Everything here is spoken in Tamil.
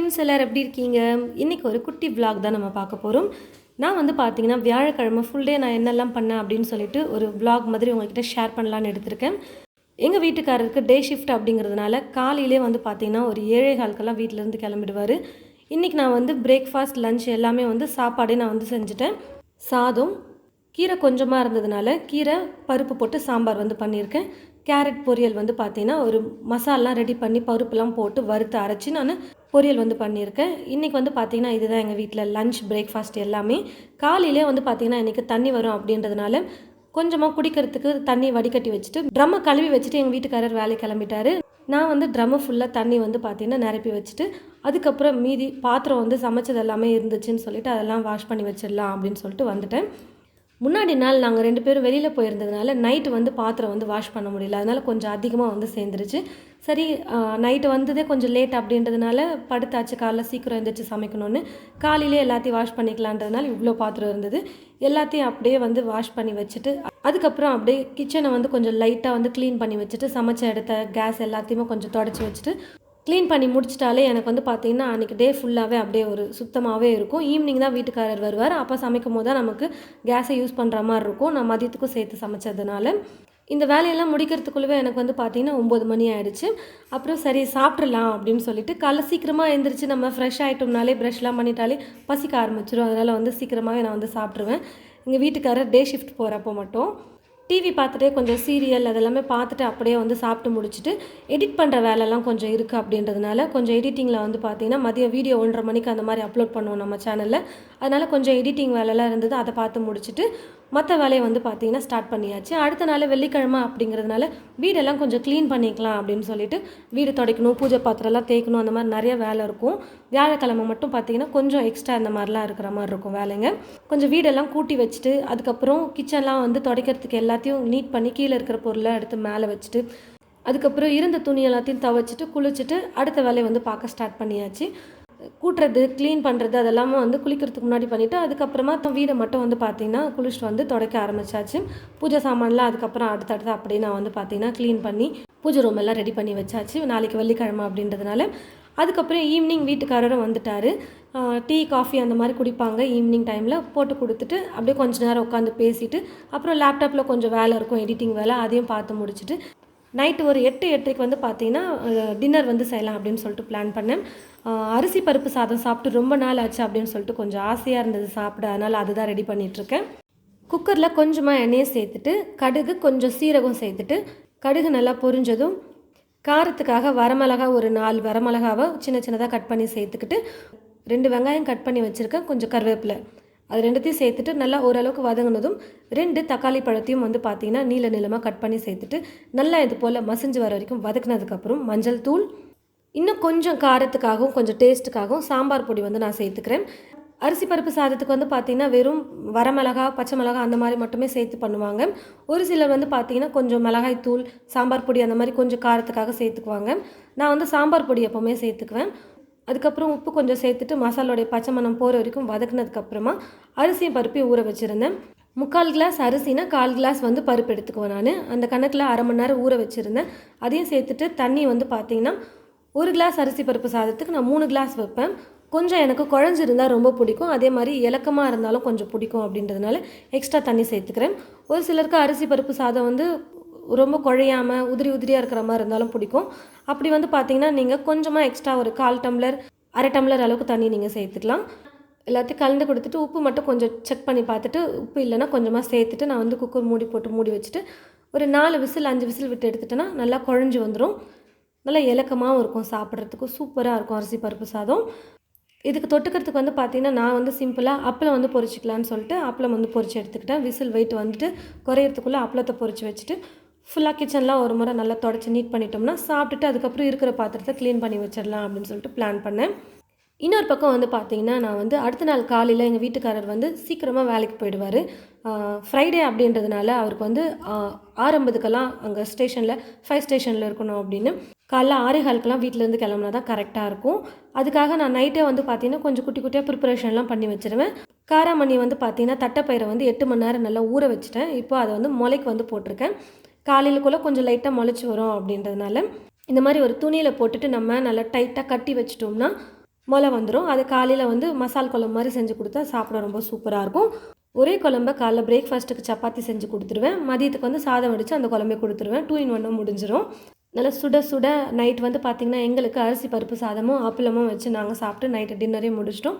ஃப்ரெண்ட்ஸ் எல்லோரும் எப்படி இருக்கீங்க? இன்றைக்கி ஒரு குட்டி விளாக் தான் நம்ம பார்க்க போகிறோம் நான் வந்து பார்த்தீங்கன்னா வியாழக்கிழமை ஃபுல் டே நான் என்னெல்லாம் பண்ணேன் அப்படின்னு சொல்லிட்டு ஒரு விளாக் மாதிரி உங்ககிட்ட ஷேர் பண்ணலான்னு எடுத்திருக்கேன். எங்கள் வீட்டுக்காரருக்கு டே ஷிஃப்ட் அப்படிங்கிறதுனால காலையிலே வந்து பார்த்தீங்கன்னா ஒரு ஏழை கால்க்கெல்லாம் வீட்டிலேருந்து கிளம்பிடுவார். இன்றைக்கி நான் வந்து பிரேக்ஃபாஸ்ட் லஞ்ச் எல்லாமே வந்து சாப்பாடே நான் வந்து செஞ்சுட்டேன். சாதம் கீரை கொஞ்சமாக இருந்ததுனால கீரை பருப்பு போட்டு சாம்பார் வந்து பண்ணியிருக்கேன். கேரட் பொரியல் வந்து பார்த்தீங்கன்னா ஒரு மசாலாம் ரெடி பண்ணி பருப்புலாம் போட்டு வறுத்து அரைச்சி நான் பொரியல் வந்து பண்ணியிருக்கேன். இன்றைக்கி வந்து பார்த்திங்கன்னா இதுதான் எங்கள் வீட்டில் லஞ்ச் பிரேக்ஃபாஸ்ட் எல்லாமே. காலையிலே வந்து பார்த்திங்கன்னா இன்றைக்கி தண்ணி வரும் அப்படின்றதுனால கொஞ்சமாக குடிக்கிறதுக்கு தண்ணி வடிகட்டி வச்சுட்டு ட்ரம்மை கழுவி வச்சுட்டு எங்கள் வீட்டுக்காரர் வேலைக்கு கிளம்பிட்டாரு. நான் வந்து ட்ரம்மு ஃபுல்லாக தண்ணி வந்து பார்த்திங்கன்னா நிரப்பி வச்சுட்டு அதுக்கப்புறம் மீதி பாத்திரம் வந்து சமைச்சது எல்லாமே இருந்துச்சுன்னு சொல்லிட்டு அதெல்லாம் வாஷ் பண்ணி வச்சிடலாம் அப்படின்னு சொல்லிட்டு வந்துட்டேன். முன்னாடி நாள் நாங்கள் ரெண்டு பேரும் வெளியில் போயிருந்ததுனால நைட்டு வந்து பாத்திரம் வந்து வாஷ் பண்ண முடியல. அதனால் கொஞ்சம் அதிகமாக வந்து சேர்ந்துருச்சு. சரி நைட்டு வந்ததே கொஞ்சம் லேட் அப்படின்றதுனால படுத்தாச்சு. காலைல சீக்கிரம் எழுந்திரிச்சு சமைக்கணும்னு. காலையிலே எல்லாத்தையும் வாஷ் பண்ணிக்கலான்றதுனால இவ்வளோ பாத்திரம் இருந்தது. எல்லாத்தையும் அப்படியே வந்து வாஷ் பண்ணி வச்சுட்டு அதுக்கப்புறம் அப்படியே கிச்சனை வந்து கொஞ்சம் லைட்டாக வந்து க்ளீன் பண்ணி வச்சுட்டு சமைச்ச இடத்த கேஸ் எல்லாத்தையுமே கொஞ்சம் தொடச்சி வச்சுட்டு க்ளீன் பண்ணி முடிச்சிட்டாலே எனக்கு வந்து பார்த்தீங்கன்னா அன்றைக்கி டே ஃபுல்லாகவே அப்படியே ஒரு சுத்தமாகவே இருக்கும். ஈவினிங் தான் வீட்டுக்காரர் வருவார். அப்போ சமைக்கும் போது தான் நமக்கு கேஸை யூஸ் பண்ணுற மாதிரி இருக்கும். நான் மதியத்துக்கும் சேர்த்து சமைச்சதுனால. இந்த வேலையெல்லாம் முடிக்கிறதுக்குள்ளவே எனக்கு வந்து பார்த்திங்கன்னா ஒம்பது மணி ஆகிடுச்சு அப்புறம் சரி சாப்பிட்றலாம் அப்படின்னு சொல்லிட்டு காலைல சீக்கிரமாக எழுந்திரிச்சு நம்ம ஃப்ரெஷ் ஆகிட்டோம்னாலே ப்ரஷ்லாம் பண்ணிட்டாலே பசிக்க ஆரம்பிச்சிடும் அதனால் வந்து சீக்கிரமாகவே நான் வந்து சாப்பிட்ருவேன் எங்கள் வீட்டுக்காரர் டே ஷிஃப்ட் போகிறப்போ மட்டும். டிவி பார்த்துட்டே கொஞ்சம் சீரியல் அதெல்லாமே பார்த்துட்டு அப்படியே வந்து சாப்பிட்டு முடிச்சுட்டு எடிட் பண்ணுற வேலைலாம் கொஞ்சம் இருக்குது அப்படின்றதுனால கொஞ்சம் எடிட்டிங்கில் வந்து பார்த்தீங்கன்னா மதியம் வீடியோ ஒன்றரை மணிக்கு அந்த மாதிரி அப்லோட் பண்ணுவோம் நம்ம சேனலில் அதனால் கொஞ்சம் எடிட்டிங் வேலைலாம் இருந்தது அதை பார்த்து முடிச்சுட்டு மற்ற வேலையை வந்து பார்த்தீங்கன்னா ஸ்டார்ட் பண்ணியாச்சு. அடுத்த நாள் வெள்ளிக்கிழமை அப்படிங்கிறதுனால வீடெல்லாம் கொஞ்சம் க்ளீன் பண்ணிக்கலாம் அப்படின்னு சொல்லிட்டு வீடு துடைக்கணும் பூஜை பாத்திரம்லாம் தேய்க்கணும் அந்த மாதிரி நிறைய வேலை இருக்கும். வியாழக்கிழமை மட்டும் பார்த்தீங்கன்னா கொஞ்சம் எக்ஸ்ட்ரா இந்த மாதிரிலாம் இருக்கிற மாதிரி இருக்கும் வேலைங்க. கொஞ்சம் வீடெல்லாம் கூட்டி வச்சுட்டு அதுக்கப்புறம் கிச்சன்லாம் வந்து துடைக்கிறதுக்கு எல்லாத்தையும் நீட் பண்ணி கீழே இருக்கிற பொருளை எடுத்து மேலே வச்சுட்டு அதுக்கப்புறம் இருந்த துணி எல்லாத்தையும் துவைச்சிட்டு குளிச்சுட்டு அடுத்த வேலையை வந்து பார்க்க ஸ்டார்ட் பண்ணியாச்சு. கூட்டுறது க்ளீன் பண்ணுறது அதெல்லாமே வந்து குளிக்கிறதுக்கு முன்னாடி பண்ணிவிட்டு அதுக்கப்புறமா த- வீடை மட்டும் வந்து பார்த்தீங்கன்னா குளிச்சுட்டு வந்து துடைக்க ஆரம்பிச்சாச்சு. பூஜை சாமான்லாம் அதுக்கப்புறம் அடுத்தடுத்து அப்படியே நான் வந்து பார்த்தீங்கன்னா க்ளீன் பண்ணி பூஜை ரூம் எல்லாம் ரெடி பண்ணி வச்சாச்சு. நாளைக்கு வெள்ளிக்கிழமை அப்படின்றதுனால. அதுக்கப்புறம் ஈவினிங் வீட்டுக்காரரும் வந்துட்டார். டீ காஃபி அந்த மாதிரி குடிப்பாங்க ஈவினிங் டைமில். போட்டு கொடுத்துட்டு அப்படியே கொஞ்ச நேரம் உட்காந்து பேசிட்டு அப்புறம் லேப்டாப்பில் கொஞ்சம் வேலை இருக்கும் எடிட்டிங் வேலை அதையும் பார்த்து முடிச்சுட்டு. நைட்டு ஒரு எட்டு எட்டரைக்கு வந்து பார்த்தீங்கன்னா டின்னர் வந்து செய்யலாம் அப்படின்னு சொல்லிட்டு பிளான் பண்ணேன். அரிசி பருப்பு சாதம் சாப்பிட்டு ரொம்ப நாள் ஆச்சு அப்படின்னு சொல்லிட்டு கொஞ்சம் ஆசையாக இருந்தது சாப்பிட. அதனால் அதுதான் ரெடி பண்ணிகிட்ருக்கேன் குக்கரில் கொஞ்சமாக எண்ணெயை சேர்த்துட்டு கடுகு கொஞ்சம் சீரகம் சேர்த்துட்டு கடுகு நல்லா பொரிஞ்சதும் காரத்துக்காக வரமிளகா ஒரு நாலு வரமிளகாவை சின்ன சின்னதாக கட் பண்ணி சேர்த்துக்கிட்டு ரெண்டு வெங்காயம் கட் பண்ணி வச்சுருக்கேன் கொஞ்சம் கருவேப்பிலை. அது ரெண்டுத்தையும் சேர்த்துட்டு நல்லா ஓரளவுக்கு வதங்கினதும் ரெண்டு தக்காளி பழத்தையும் வந்து பார்த்தீங்கன்னா நீல நீளமாக கட் பண்ணி சேர்த்துட்டு நல்லா இது போல் மசிஞ்சு வர வரைக்கும் வதக்குனதுக்கப்புறம் மஞ்சள் தூள் இன்னும் கொஞ்சம் காரத்துக்காகவும் கொஞ்சம் டேஸ்ட்டுக்காகவும் சாம்பார் பொடி வந்து நான் சேர்த்துக்கிறேன். அரிசி பருப்பு சாதத்துக்கு வந்து பார்த்தீங்கன்னா வெறும் வரமிளகா பச்சை மிளகா அந்த மாதிரி மட்டுமே சேர்த்து பண்ணுவாங்க. ஒரு சிலர் வந்து பார்த்தீங்கன்னா கொஞ்சம் மிளகாய் தூள் சாம்பார் பொடி அந்த மாதிரி கொஞ்சம் காரத்துக்காக சேர்த்துக்குவாங்க. நான் வந்து சாம்பார் பொடி எப்போவுமே சேர்த்துக்குவேன். அதுக்கப்புறம் உப்பு கொஞ்சம் சேர்த்துட்டு மசாலோடைய பச்சை மணம் போகிற வரைக்கும் வதக்குனதுக்கப்புறமா அரிசியும் பருப்பையும் ஊற வச்சுருந்தேன். முக்கால் கிளாஸ் அரிசினா கால் கிளாஸ் வந்து பருப்பு எடுத்துக்குவேன் நான். அந்த கணக்கில் அரை மணி நேரம் ஊற வச்சுருந்தேன். அதையும் சேர்த்துட்டு தண்ணி வந்து பார்த்தீங்கன்னா ஒரு கிளாஸ் அரிசி பருப்பு சாதத்துக்கு நான் மூணு கிளாஸ் வைப்பேன். கொஞ்சம் எனக்கு குழஞ்சிருந்தால் ரொம்ப பிடிக்கும். அதே மாதிரி இலக்கமாக இருந்தாலும் கொஞ்சம் பிடிக்கும் அப்படின்றதுனால எக்ஸ்ட்ரா தண்ணி சேர்த்துக்கிறேன். ஒரு சிலருக்கு அரிசி பருப்பு சாதம் வந்து ரொம்ப குழையாமல் உதிரி உதிரியாக இருக்கிற மாதிரி இருந்தாலும் பிடிக்கும். அப்படி வந்து பார்த்தீங்கன்னா நீங்கள் கொஞ்சமாக எக்ஸ்ட்ரா ஒரு கால் டம்ளர் அரை டம்ளர் அளவுக்கு தண்ணி நீங்கள் சேர்த்துக்கலாம். எல்லாத்தையும் கலந்து கொடுத்துட்டு உப்பு மட்டும் கொஞ்சம் செக் பண்ணி பார்த்துட்டு உப்பு இல்லைன்னா கொஞ்சமாக சேர்த்துட்டு நான் வந்து குக்கர் மூடி போட்டு மூடி வச்சுட்டு ஒரு நாலு விசில் அஞ்சு விசில் விட்டு எடுத்துட்டேன்னா நல்லா குழஞ்சி வந்துடும் நல்லா இலக்கமாகவும் இருக்கும் சாப்பிட்றதுக்கும் சூப்பராக இருக்கும் அரிசி பருப்பு சாதம். இதுக்கு தொட்டுக்கிறதுக்கு வந்து பார்த்தீங்கன்னா நான் வந்து சிம்பிளாக அப்பளம் வந்து பொரிச்சிக்கலான்னு சொல்லிட்டு அப்பளம் வந்து பொரிச்சு எடுத்துக்கிட்டேன். விசில் வெயிட் வந்துட்டு குறையிறதுக்குள்ளே அப்பளத்தை பொரிச்சு வச்சுட்டு ஃபுல்லாக கிச்சன்லாம் ஒரு முறை நல்லா தொடச்சி நீட் பண்ணிட்டோம்னா சாப்பிட்டுட்டு அதுக்கப்புறம் இருக்கிற பாத்திரத்தை க்ளீன் பண்ணி வச்சிடலாம் அப்படின்னு சொல்லிட்டு பிளான் பண்ணேன். இன்னொரு பக்கம் வந்து பார்த்தீங்கன்னா நான் வந்து அடுத்த நாள் காலையில் எங்கள் வீட்டுக்காரர் வந்து சீக்கிரமாக வேலைக்கு போயிடுவார். ஃப்ரைடே அப்படின்றதுனால அவருக்கு வந்து ஆரம்பத்துக்கெல்லாம் அங்கே ஸ்டேஷனில் ஃபைவ் ஸ்டேஷனில் இருக்கணும் அப்படின்னு. காலைல ஆறே காலுக்கெல்லாம் வீட்டிலேருந்து கிளம்புனா தான் கரெக்டாக இருக்கும். அதுக்காக நான் நைட்டே வந்து பார்த்தீங்கன்னா கொஞ்சம் குட்டி குட்டியாக ப்ரிப்பரேஷன்லாம் பண்ணி வச்சிருவேன். காராமணி வந்து பார்த்தீங்கன்னா தட்டைப்பயிரை வந்து எட்டு மணி நேரம் நல்லா ஊற வச்சுட்டேன். இப்போ அதை வந்து முளைக்கு வந்து போட்டிருக்கேன். காலையிலக்குள்ளே கொஞ்சம் லைட்டாக முளைச்சி வரும் அப்படின்றதுனால இந்த மாதிரி ஒரு துணியில் போட்டுட்டு நம்ம நல்லா டைட்டாக கட்டி வச்சிட்டோம்னா மொளை வந்துடும் அது காலையில் வந்து மசால் குழம்பு மாதிரி செஞ்சு கொடுத்தா சாப்பிட ரொம்ப சூப்பராக இருக்கும். ஒரே குழம்ப காலைல பிரேக்ஃபாஸ்ட்டுக்கு சப்பாத்தி செஞ்சு கொடுத்துருவேன். மதியத்துக்கு வந்து சாதம் வடித்து அந்த குழம்பே கொடுத்துருவேன். டூ இன் ஒன்னும் முடிஞ்சிடும் நல்லா சுட சுட நைட் வந்து பார்த்திங்கன்னா எங்களுக்கு அரிசி பருப்பு சாதமும் அப்பளமும் வச்சு நாங்கள் சாப்பிட்டு நைட்டு டின்னரே முடிச்சிட்டோம்.